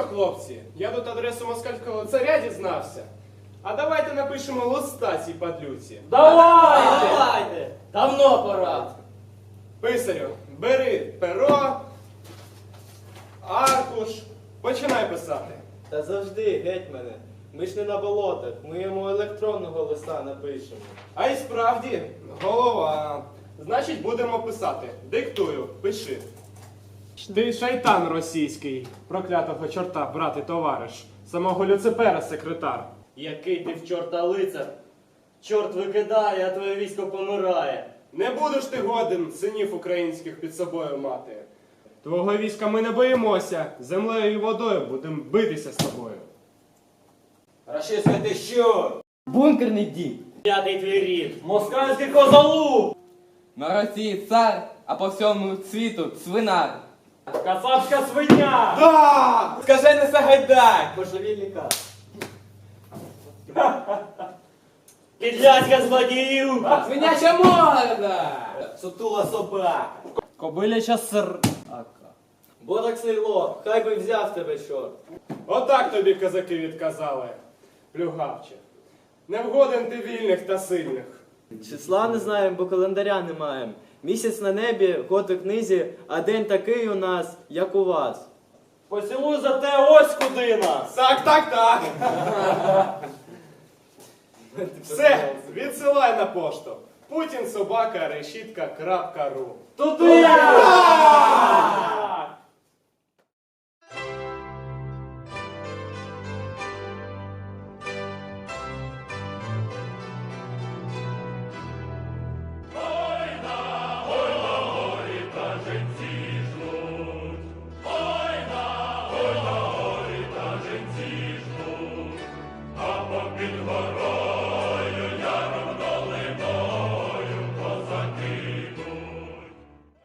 хлопці, я тут адресу москальського царя дізнався. А давайте напишемо листа цій падлюці. Давайте! Давайте! Давно пора. Писарю, бери перо, аркуш, починай писати. Та завжди, геть мене. Ми ж не на болотах, ми йому електронного листа напишемо. А й справді, голова. Значить, будемо писати. Диктую, пиши. Ти шайтан російський, проклятого чорта, брат і товариш, самого Люципера секретар. Який ти в чорта лицар. Чорт викидає, а твоє військо помирає. Не будеш ти годен синів українських під собою мати. Твого війська ми не боїмося, землею і водою будемо битися з тобою. Рашистське ти що? Бункерний дім. П'ятий твій рід. Москальський козалу. На Росії цар, а по всьому світу свинар. Кацапська свиня. Да! Скажений Сагайдай! Божевільника. Підляська злодіївка. Свиняча морда! Сутула собака! Кобиляча ср... Борок село, хай би взяв тебе чорт. Отак тобі козаки відказали, плюгавче. Не вгоден ти вільних та сильних. Числа не знаємо, бо календаря не маємо. Місяць на небі, год у книзі, а день такий у нас, як у вас. Поцілуй за те ось куди нас. Так, так, так. Все, відсилай на пошту. Путін собака решітка крапка ру. Туди!